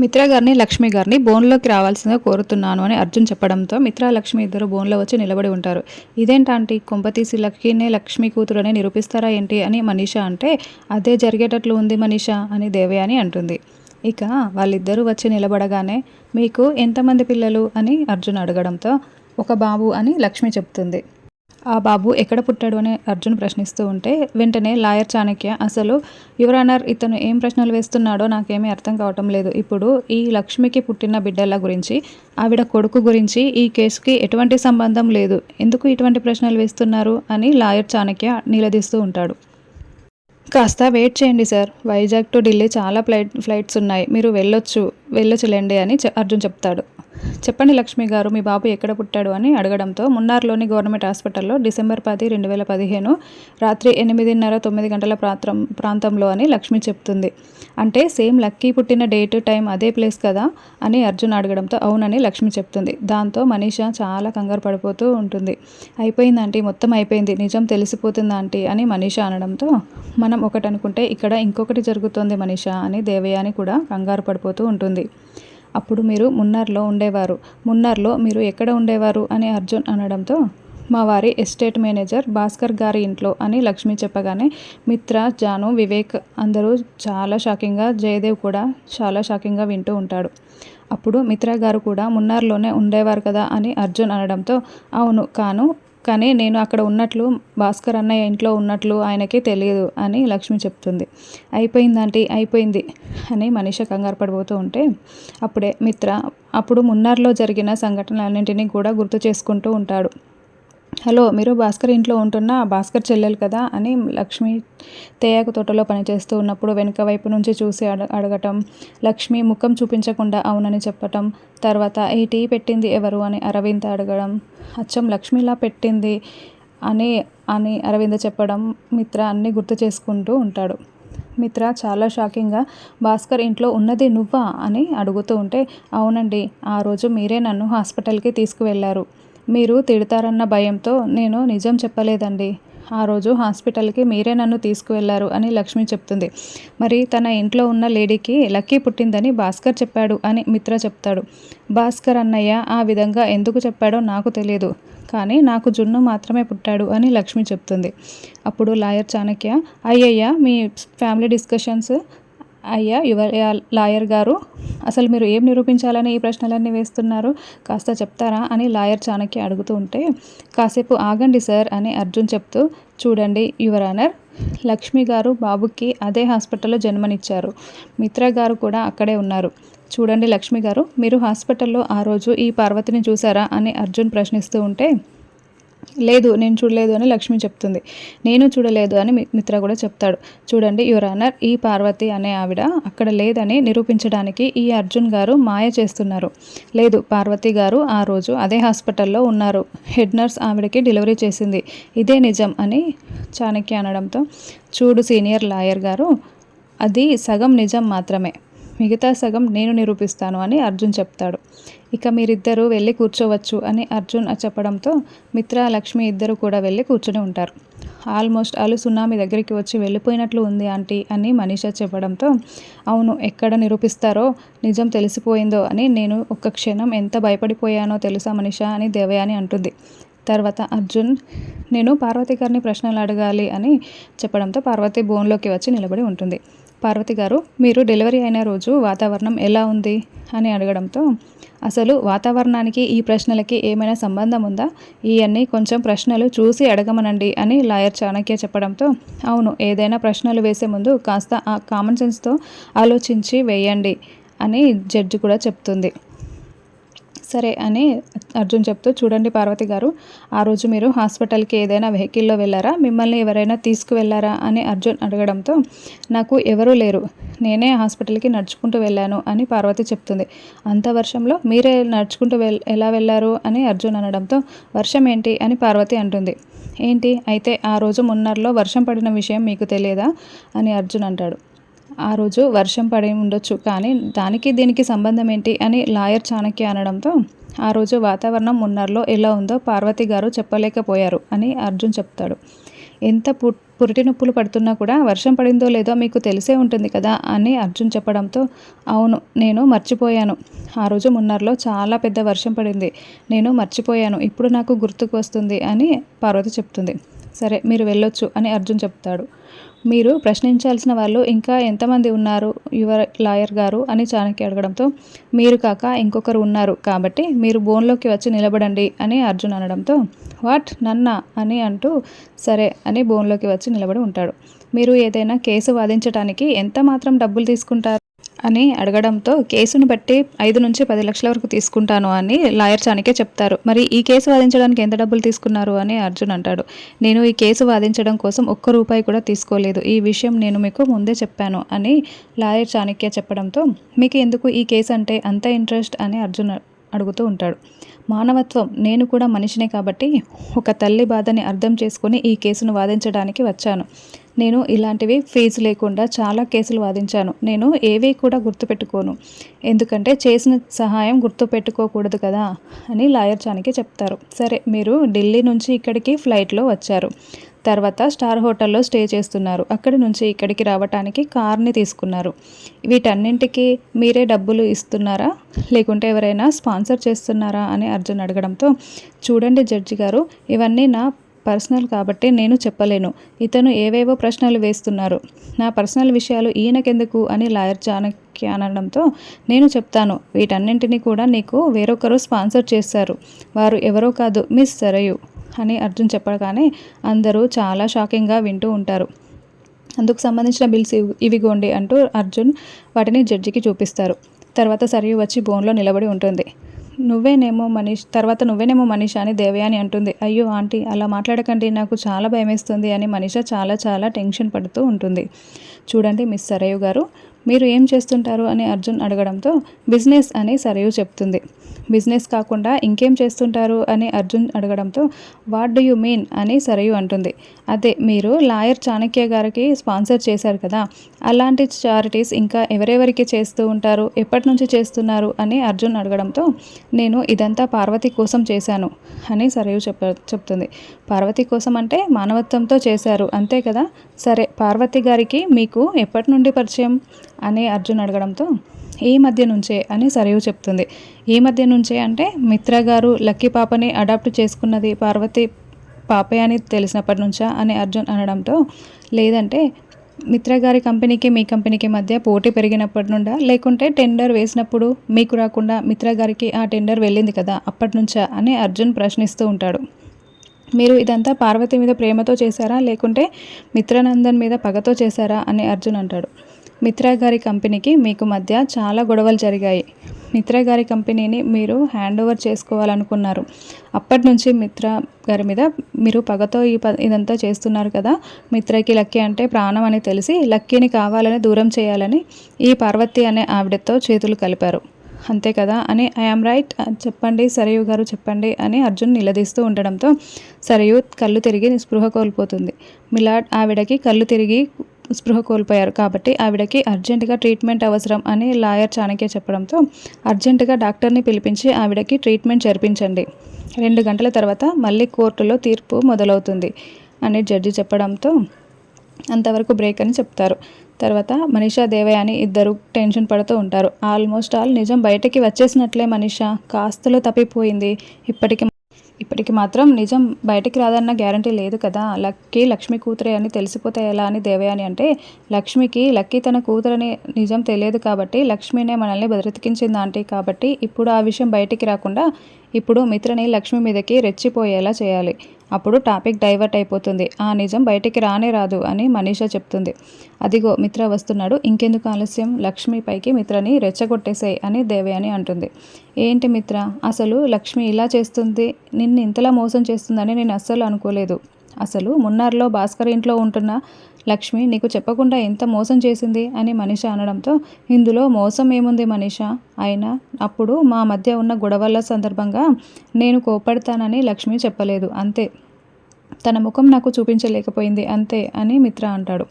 మిత్ర గారిని లక్ష్మి గారిని బోన్లోకి రావాల్సిందిగా కోరుతున్నాను అని అర్జున్ చెప్పడంతో మిత్ర లక్ష్మి ఇద్దరు బోన్లో వచ్చి నిలబడి ఉంటారు. ఇదేంటంటే? కొంపతీసి లక్కీనే లక్ష్మి కూతురని నిరూపిస్తారా ఏంటి అని మనీష అంటే అదే జరిగేటట్లు ఉంది మనీషా అని దేవయాని అంటుంది. ఇక వాళ్ళిద్దరూ వచ్చి నిలబడగానే మీకు ఎంతమంది పిల్లలు? అని అర్జున్ అడగడంతో ఒక బాబు అని లక్ష్మి చెప్తుంది. ఆ బాబు ఎక్కడ పుట్టాడు అని అర్జున్ ప్రశ్నిస్తూ ఉంటే వెంటనే లాయర్ చాణక్య అసలు యువరానర్ ఇతను ఏం ప్రశ్నలు వేస్తున్నాడో నాకేమీ అర్థం కావటం లేదు. ఇప్పుడు ఈ లక్ష్మికి పుట్టిన బిడ్డల గురించి ఆవిడ కొడుకు గురించి ఈ కేసుకి ఎటువంటి సంబంధం లేదు. ఎందుకు ఇటువంటి ప్రశ్నలు వేస్తున్నారు? అని లాయర్ చాణక్య నిలదీస్తూ ఉంటాడు. కాస్త వెయిట్ చేయండి సార్. వైజాగ్ టు ఢిల్లీ చాలా ఫ్లైట్ ఫ్లైట్స్ ఉన్నాయి. మీరు వెళ్ళొచ్చు వెళ్ళొచ్చులేండి అని అర్జున్ చెప్తాడు. చెప్పండి లక్ష్మి గారు మీ బాబు ఎక్కడ పుట్టాడు అని అడగడంతో మున్నార్లోని గవర్నమెంట్ హాస్పిటల్లో డిసెంబర్ పది రెండు వేల పదిహేను రాత్రి ఎనిమిదిన్నర తొమ్మిది గంటల ప్రాంతం ప్రాంతంలో అని లక్ష్మి చెప్తుంది. అంటే సేమ్ లక్కీ పుట్టిన డేట్ టైం అదే ప్లేస్ కదా అని అర్జున్ అడగడంతో అవునని లక్ష్మి చెప్తుంది. దాంతో మనీషా చాలా కంగారు పడిపోతూ ఉంటుంది. అయిపోయింది ఆంటీ మొత్తం అయిపోయింది నిజం తెలిసిపోతుంది ఆంటీ అని మనీషా అనడంతో మనం ఒకటి అనుకుంటే ఇక్కడ ఇంకొకటి జరుగుతోంది మనీషా అని దేవయాని కూడా కంగారు పడిపోతూ ఉంటుంది. అప్పుడు మీరు మున్నార్లో ఉండేవారు. మున్నార్లో మీరు ఎక్కడ ఉండేవారు? అని అర్జున్ అనడంతో మా వారి ఎస్టేట్ మేనేజర్ భాస్కర్ గారి ఇంట్లో అని లక్ష్మి చెప్పగానే మిత్ర జాను వివేక్ అందరూ చాలా షాకింగ్గా జయదేవ్ కూడా చాలా షాకింగ్గా వింటూ ఉంటాడు. అప్పుడు మిత్ర గారు కూడా మున్నార్లోనే ఉండేవారు కదా అని అర్జున్ అనడంతో అవును కాను కానీ నేను అక్కడ ఉన్నట్లు భాస్కర్ అన్నయ్య ఇంట్లో ఉన్నట్లు ఆయనకి తెలియదు అని లక్ష్మి చెప్తుంది. అయిపోయిందంటే? అయిపోయింది అని మనిష కంగారు పడిపోతూ ఉంటే అప్పుడే మిత్ర అప్పుడు మున్నార్లో జరిగిన సంఘటనలన్నింటినీ కూడా గుర్తు చేసుకుంటూ ఉంటాడు. హలో మీరు భాస్కర్ ఇంట్లో ఉంటున్న? భాస్కర్ చెల్లెలు కదా? అని లక్ష్మి తేయాకు తోటలో పనిచేస్తూ ఉన్నప్పుడు వెనుక వైపు నుంచి చూసి అడ అడగటం లక్ష్మి ముఖం చూపించకుండా అవునని చెప్పటం తర్వాత ఈ టీ పెట్టింది ఎవరు? అని అరవింద్ అడగడం అచ్చం లక్ష్మిలా పెట్టింది అని అని అరవింద్ చెప్పడం మిత్ర అన్నీ గుర్తు చేసుకుంటూ ఉంటాడు. మిత్ర చాలా షాకింగ్గా భాస్కర్ ఇంట్లో ఉన్నది నువ్వా? అని అడుగుతూ ఉంటే అవునండి ఆ రోజు మీరే నన్ను హాస్పిటల్కి తీసుకువెళ్ళారు. మీరు తిడతారన్న భయంతో నేను నిజం చెప్పలేదండి. ఆ రోజు హాస్పిటల్కి మీరే నన్ను తీసుకువెళ్ళారు అని లక్ష్మి చెప్తుంది. మరి తన ఇంట్లో ఉన్న లేడీకి లక్కీ పుట్టిందని భాస్కర్ చెప్పాడు అని మిత్ర చెప్తాడు. భాస్కర్ అన్నయ్య ఆ విధంగా ఎందుకు చెప్పాడో నాకు తెలియదు కానీ నాకు జున్ను మాత్రమే పుట్టాడు అని లక్ష్మి చెప్తుంది. అప్పుడు లాయర్ చాణక్య అయ్యయ్య మీ ఫ్యామిలీ డిస్కషన్స్ అయ్యా యువ లాయర్ గారు? అసలు మీరు ఏం నిరూపించాలని ఈ ప్రశ్నలన్నీ వేస్తున్నారు? కాస్త చెప్తారా? అని లాయర్ చాణక్య అడుగుతూ ఉంటే కాసేపు ఆగండి సార్ అని అర్జున్ చెప్తూ చూడండి యువర్ ఆనర్. లక్ష్మి గారు బాబుకి అదే హాస్పిటల్లో జన్మనిచ్చారు. మిత్ర గారు కూడా అక్కడే ఉన్నారు. చూడండి లక్ష్మి గారు మీరు హాస్పిటల్లో ఆ రోజు ఈ పార్వతిని చూసారా? అని అర్జున్ ప్రశ్నిస్తూ ఉంటే లేదు నేను చూడలేదు అని లక్ష్మి చెప్తుంది. నేను చూడలేదు అని మిత్ర కూడా చెప్తాడు. చూడండి యువర్ ఆనర్ ఈ పార్వతి అనే ఆవిడ అక్కడ లేదని నిరూపించడానికి ఈ అర్జున్ గారు మాయ చేస్తున్నారు. లేదు పార్వతి గారు ఆ రోజు అదే హాస్పిటల్లో ఉన్నారు. హెడ్ నర్స్ ఆవిడకి డెలివరీ చేసింది. ఇదే నిజం అని చాణక్య అనడంతో చూడు సీనియర్ లాయర్ గారు అది సగం నిజం మాత్రమే. మిగతా సగం నేను నిరూపిస్తాను అని అర్జున్ చెప్తాడు. ఇక మీరిద్దరూ వెళ్ళి కూర్చోవచ్చు అని అర్జున్ చెప్పడంతో మిత్ర లక్ష్మి ఇద్దరు కూడా వెళ్ళి కూర్చొని ఉంటారు. ఆల్మోస్ట్ అలు సునామీ దగ్గరికి వచ్చి వెళ్ళిపోయినట్లు ఉంది ఆంటీ అని మనీష చెప్పడంతో అవును ఎక్కడ నిరూపిస్తారో నిజం తెలిసిపోయిందో అని నేను ఒక్క క్షణం ఎంత భయపడిపోయానో తెలుసా మనీష అని దేవయాని అంటుంది. తర్వాత అర్జున్ నేను పార్వతి గారిని ప్రశ్నలు అడగాలి అని చెప్పడంతో పార్వతి బోన్లోకి వచ్చి నిలబడి ఉంటుంది. పార్వతి గారు మీరు డెలివరీ అయిన రోజు వాతావరణం ఎలా ఉంది? అని అడగడంతో అసలు వాతావరణానికి ఈ ప్రశ్నలకి ఏమైనా సంబంధం ఉందా? ఇవన్నీ కొంచెం ప్రశ్నలు చూసి అడగమనండి అని లాయర్ చాణక్య చెప్పడంతో అవును ఏదైనా ప్రశ్నలు వేసే ముందు కాస్త ఆ కామన్ సెన్స్తో ఆలోచించి వేయండి అని జడ్జి కూడా చెప్తుంది. సరే అని అర్జున్ చెప్తూ చూడండి పార్వతి గారు ఆ రోజు మీరు హాస్పిటల్కి ఏదైనా వెహికల్లో వెళ్ళారా? మిమ్మల్ని ఎవరైనా తీసుకువెళ్ళారా? అని అర్జున్ అడగడంతో నాకు ఎవరూ లేరు. నేనే హాస్పిటల్కి నడుచుకుంటూ వెళ్ళాను అని పార్వతి చెప్తుంది. అంత వర్షంలో మీరే నడుచుకుంటూ వెల్ ఎలా వెళ్ళారు అని అర్జున్ అనడంతో వర్షం ఏంటి? అని పార్వతి అంటుంది. ఏంటి? అయితే ఆ రోజు మున్నర్లో వర్షం పడిన విషయం మీకు తెలియదా? అని అర్జున్ అంటాడు. ఆ రోజు వర్షం పడి ఉండొచ్చు కానీ దానికి దీనికి సంబంధం ఏంటి అని లాయర్ చాణక్య అనడంతో ఆ రోజు వాతావరణం మున్నర్లో ఎలా ఉందో పార్వతి గారు చెప్పలేకపోయారు అని అర్జున్ చెప్తాడు. ఎంత పు పురిటి నొప్పులు పడుతున్నా కూడా వర్షం పడిందో లేదో మీకు తెలిసే ఉంటుంది కదా అని అర్జున్ చెప్పడంతో అవును నేను మర్చిపోయాను. ఆ రోజు మున్నర్లో చాలా పెద్ద వర్షం పడింది. నేను మర్చిపోయాను. ఇప్పుడు నాకు గుర్తుకు వస్తుంది అని పార్వతి చెప్తుంది. సరే మీరు వెళ్ళొచ్చు అని అర్జున్ చెప్తాడు. మీరు ప్రశ్నించాల్సిన వాళ్ళు ఇంకా ఎంతమంది ఉన్నారు? యువర్ లాయర్ గారు అని చాణక్య అడగడంతో మీరు కాక ఇంకొకరు ఉన్నారు కాబట్టి మీరు బోన్లోకి వచ్చి నిలబడండి అని అర్జున్ అనడంతో వాట్? నన్న అని అంటూ సరే అని బోన్లోకి వచ్చి నిలబడి ఉంటాడు. మీరు ఏదైనా కేసు వాదించడానికి ఎంత మాత్రం డబ్బులు తీసుకుంటారు? అని అడగడంతో కేసును బట్టి ఐదు నుంచి పది లక్షల వరకు తీసుకుంటాను అని లాయర్ చానికే చెప్తారు. మరి ఈ కేసు వాదించడానికి ఎంత డబ్బులు తీసుకున్నారు అని అర్జున్ అంటాడు. నేను ఈ కేసు వాదించడం కోసం ఒక్క రూపాయి కూడా తీసుకోలేదు. ఈ విషయం నేను మీకు ముందే చెప్పాను అని లాయర్ చాణక్య చెప్పడంతో మీకు ఎందుకు ఈ కేసు అంటే అంత ఇంట్రెస్ట్ అని అర్జున్ అడుగుతూ ఉంటాడు. మానవత్వం నేను కూడా మనిషినే కాబట్టి ఒక తల్లి బాధని అర్థం చేసుకుని ఈ కేసును వాదించడానికి వచ్చాను. నేను ఇలాంటివి ఫీజు లేకుండా చాలా కేసులు వాదించాను. నేను ఏవి కూడా గుర్తుపెట్టుకోను. ఎందుకంటే చేసిన సహాయం గుర్తుపెట్టుకోకూడదు కదా అని లాయర్ చానికి చెప్తారు. సరే మీరు ఢిల్లీ నుంచి ఇక్కడికి ఫ్లైట్లో వచ్చారు. తర్వాత స్టార్ హోటల్లో స్టే చేస్తున్నారు. అక్కడి నుంచి ఇక్కడికి రావటానికి కార్ని తీసుకున్నారు. వీటన్నింటికి మీరే డబ్బులు ఇస్తున్నారా? లేకుంటే ఎవరైనా స్పాన్సర్ చేస్తున్నారా? అని అర్జున్ అడగడంతో చూడండి జడ్జి గారు ఇవన్నీ నా పర్సనల్ కాబట్టి నేను చెప్పలేను. ఇతను ఏవేవో ప్రశ్నలు వేస్తున్నారు. నా పర్సనల్ విషయాలు ఈయనకెందుకు అని లాయర్ చాణక్య అనడంతో నేను చెప్తాను. వీటన్నింటినీ కూడా నీకు వేరొకరు స్పాన్సర్ చేస్తారు. వారు ఎవరో కాదు మిస్ సరయు అని అర్జున్ చెప్పగానే అందరూ చాలా షాకింగ్గా వింటూ ఉంటారు. అందుకు సంబంధించిన బిల్స్ ఇవిగోండి అంటూ అర్జున్ వాటిని జడ్జికి చూపిస్తారు. తర్వాత సరియు వచ్చి బోన్లో నిలబడి ఉంటుంది. నువ్వేనేమో మనీష్ తర్వాత నువ్వేనేమో మనీష అని దేవయాని అంటుంది. అయ్యో ఆంటీ అలా మాట్లాడకండి నాకు చాలా భయమేస్తుంది అని మనీష చాలా చాలా టెన్షన్ పడుతూ ఉంటుంది. చూడండి మిస్ సరయు గారు మీరు ఏం చేస్తుంటారు అని అర్జున్ అడగడంతో బిజినెస్ అని సరయు చెప్తుంది. బిజినెస్ కాకుండా ఇంకేం చేస్తుంటారు? అని అర్జున్ అడగడంతో వాట్ డూ యూ మీన్? అని సరయు అంటుంది. అదే మీరు లాయర్ చాణక్య గారికి స్పాన్సర్ చేశారు కదా అలాంటి చారిటీస్ ఇంకా ఎవరెవరికి చేస్తూ ఉంటారు ఎప్పటి నుంచి చేస్తున్నారు? అని అర్జున్ అడగడంతో నేను ఇదంతా పార్వతి కోసం చేశాను అని సరయు చెప్ప చెప్తుంది. పార్వతి కోసం అంటే మానవత్వంతో చేశారు అంతే కదా? సరే పార్వతి గారికి మీకు ఎప్పటి నుండి పరిచయం? అని అర్జున్ అడగడంతో ఈ మధ్య నుంచే అని సరయు చెప్తుంది. ఈ మధ్య నుంచే అంటే మిత్ర గారు లక్కీ పాపని అడాప్ట్ చేసుకున్నది పార్వతి పాపే అని తెలిసినప్పటి నుంచా? అని అర్జున్ అనడంతో లేదంటే మిత్ర గారి కంపెనీకి మీ కంపెనీకి మధ్య పోటీ పెరిగినప్పటి నుండా? లేకుంటే టెండర్ వేసినప్పుడు మీకు రాకుండా మిత్ర గారికి ఆ టెండర్ వెళ్ళింది కదా అప్పటి నుంచా? అని అర్జున్ ప్రశ్నిస్తూ ఉంటాడు. మీరు ఇదంతా పార్వతి మీద ప్రేమతో చేశారా? లేకుంటే మిత్రనందన్ మీద పగతో చేశారా? అని అర్జున్ అంటాడు. మిత్రా గారి కంపెనీకి మీకు మధ్య చాలా గొడవలు జరిగాయి. మిత్రా గారి కంపెనీని మీరు హ్యాండ్ ఓవర్ చేసుకోవాలనుకున్నారు. అప్పటి నుంచి మిత్ర గారి మీద మీరు పగతో ఈ ప ఇదంతా చేస్తున్నారు కదా. మిత్రకి లక్కీ అంటే ప్రాణం అని తెలిసి లక్కీని కావాలని దూరం చేయాలని ఈ పార్వతి అనే ఆవిడతో చేతులు కలిపారు. అంతే కదా అని ఐఆమ్ రైట్ చెప్పండి సరయు గారు చెప్పండి అని అర్జున్ నిలదీస్తూ ఉండడంతో సరయు కళ్ళు తిరిగి నిస్పృహ కోల్పోతుంది. మిలాడ్ ఆవిడకి కళ్ళు తిరిగి స్పృహ కోల్పోయారు. కాబట్టి ఆవిడకి అర్జెంటుగా ట్రీట్మెంట్ అవసరం అని లాయర్ చాణక్య చెప్పడంతో అర్జెంటుగా డాక్టర్ని పిలిపించి ఆవిడకి ట్రీట్మెంట్ జరిపించండి. రెండు గంటల తర్వాత మళ్ళీ కోర్టులో తీర్పు మొదలవుతుంది అని జడ్జి చెప్పడంతో అంతవరకు బ్రేక్ అని చెప్తారు. తర్వాత మనీషా దేవయాని ఇద్దరు టెన్షన్ పడుతూ ఉంటారు. ఆల్మోస్ట్ ఆల్ నిజం బయటకి వచ్చేసినట్లే మనీషా. కాస్తలో తప్పిపోయింది. ఇప్పటికి ఇప్పటికి మాత్రం నిజం బయటికి రాదన్న గ్యారంటీ లేదు కదా. లక్కీ లక్ష్మి కూతురే అని తెలిసిపోతే ఎలా అని దేవయాని అంటే లక్ష్మికి లక్కీ తన కూతురని నిజం తెలియదు కాబట్టి లక్ష్మినే మనల్ని బతికించింది ఆంటీ కాబట్టి ఇప్పుడు ఆ విషయం బయటికి రాకుండా ఇప్పుడు మిత్రని లక్ష్మి మీదకి రెచ్చిపోయేలా చేయాలి. అప్పుడు టాపిక్ డైవర్ట్ అయిపోతుంది. ఆ నిజం బయటికి రానే రాదు అని మనీషా చెప్తుంది. అదిగో మిత్ర వస్తున్నాడు. ఇంకెందుకు ఆలస్యం? లక్ష్మి పైకి మిత్రని రెచ్చగొట్టేసాయి అని దేవయాని అంటుంది. ఏంటి మిత్ర? అసలు లక్ష్మి ఇలా చేస్తుంది? నిన్ను ఇంతలా మోసం చేస్తుందని నేను అస్సలు అనుకోలేదు. అసలు మున్నార్లో భాస్కర్ ఇంట్లో ఉంటున్న లక్ష్మి నీకు చెప్పకుండా ఎంత మోసం చేసింది? అని మనిష అనడంతో ఇందులో మోసం ఏముంది మనిష? అయినా అప్పుడు మా మధ్య ఉన్న గొడవల సందర్భంగా నేను కోపడతానని లక్ష్మి చెప్పలేదు. అంతే. తన ముఖం నాకు చూపించలేకపోయింది. అంతే అని మిత్ర అంటాడు.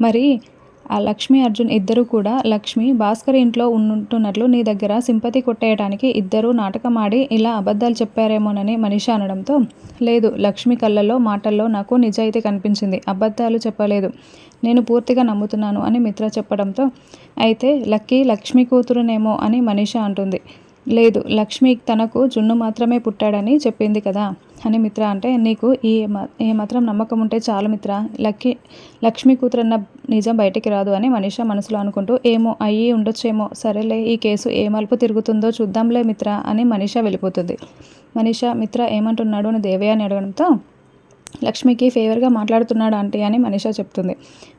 మరి ఆ లక్ష్మి అర్జున్ ఇద్దరు కూడా లక్ష్మి భాస్కర్ ఇంట్లో ఉంటున్నట్లు నీ దగ్గర సింపతి కొట్టేయడానికి ఇద్దరు నాటకం ఆడి ఇలా అబద్ధాలు చెప్పారేమోనని మనిష అనడంతో లేదు లక్ష్మి కళ్ళల్లో మాటల్లో నాకు నిజాయితీ కనిపించింది. అబద్ధాలు చెప్పలేదు. నేను పూర్తిగా నమ్ముతున్నాను అని మిత్ర చెప్పడంతో అయితే లక్కీ లక్ష్మి కూతురునేమో అని మనిష అంటుంది. లేదు లక్ష్మి తనకు జున్ను మాత్రమే పుట్టాడని చెప్పింది కదా. అని మిత్ర అంటే నీకు ఈ ఏ మాత్రం నమ్మకం ఉంటే చాలు మిత్ర. లక్కీ లక్ష్మి కూతురన్న నిజం బయటికి రాదు అని మనిష మనసులో అనుకుంటూ ఏమో అయ్యి ఉండొచ్చేమో సరేలే ఈ కేసు ఏ మలుపు తిరుగుతుందో చూద్దాంలే మిత్ర అని మనిష వెళ్ళిపోతుంది. మనిష మిత్ర ఏమంటున్నాడు అని దేవయ్య అని అడగడంతో లక్ష్మికి ఫేవర్గా మాట్లాడుతున్నాడు ఆంటీ అని మనిష చెప్తుంది.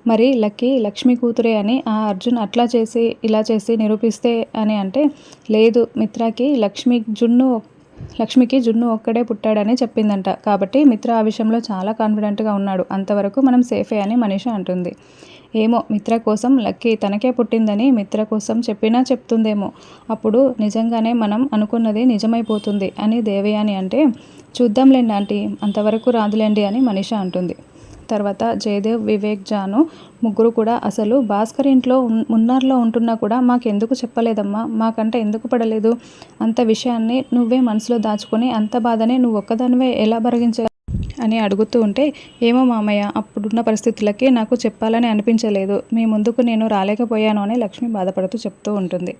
మరి లక్కీ లక్ష్మి కూతురే అని ఆ అర్జున్ అట్లా చేసి ఇలా చేసి నిరూపిస్తే అని అంటే లేదు మిత్రకి లక్ష్మి జున్ను లక్ష్మికి జున్ను ఒక్కడే పుట్టాడని చెప్పిందంట. కాబట్టి మిత్ర ఆ విషయంలో చాలా కాన్ఫిడెంట్గా ఉన్నాడు. అంతవరకు మనం సేఫే అని మనీష అంటుంది. ఏమో మిత్ర కోసం లక్కీ తనకే పుట్టిందని మిత్ర కోసం చెప్పినా చెప్తుందేమో. అప్పుడు నిజంగానే మనం అనుకున్నది నిజమైపోతుంది అని దేవయాని అంటే చూద్దాంలేండి ఆంటీ అంతవరకు రాదులేండి అని మనీష అంటుంది. తర్వాత జయదేవ్ వివేక్ జాను ముగ్గురు కూడా అసలు భాస్కర్ ఇంట్లో మున్నార్లో ఉంటున్నా కూడా మాకెందుకు చెప్పలేదమ్మా? మాకంటే ఎందుకు పడలేదు? అంత విషయాన్ని నువ్వే మనసులో దాచుకొని అంత బాధనే నువ్వు ఒక్కదానివే ఎలా భరగించ అని అడుగుతూ ఉంటే ఏమో మామయ్య అప్పుడున్న పరిస్థితులకి నాకు చెప్పాలని అనిపించలేదు. మీ ముందుకు నేను రాలేకపోయాను అని లక్ష్మి బాధపడుతూ చెప్తూ ఉంటుంది.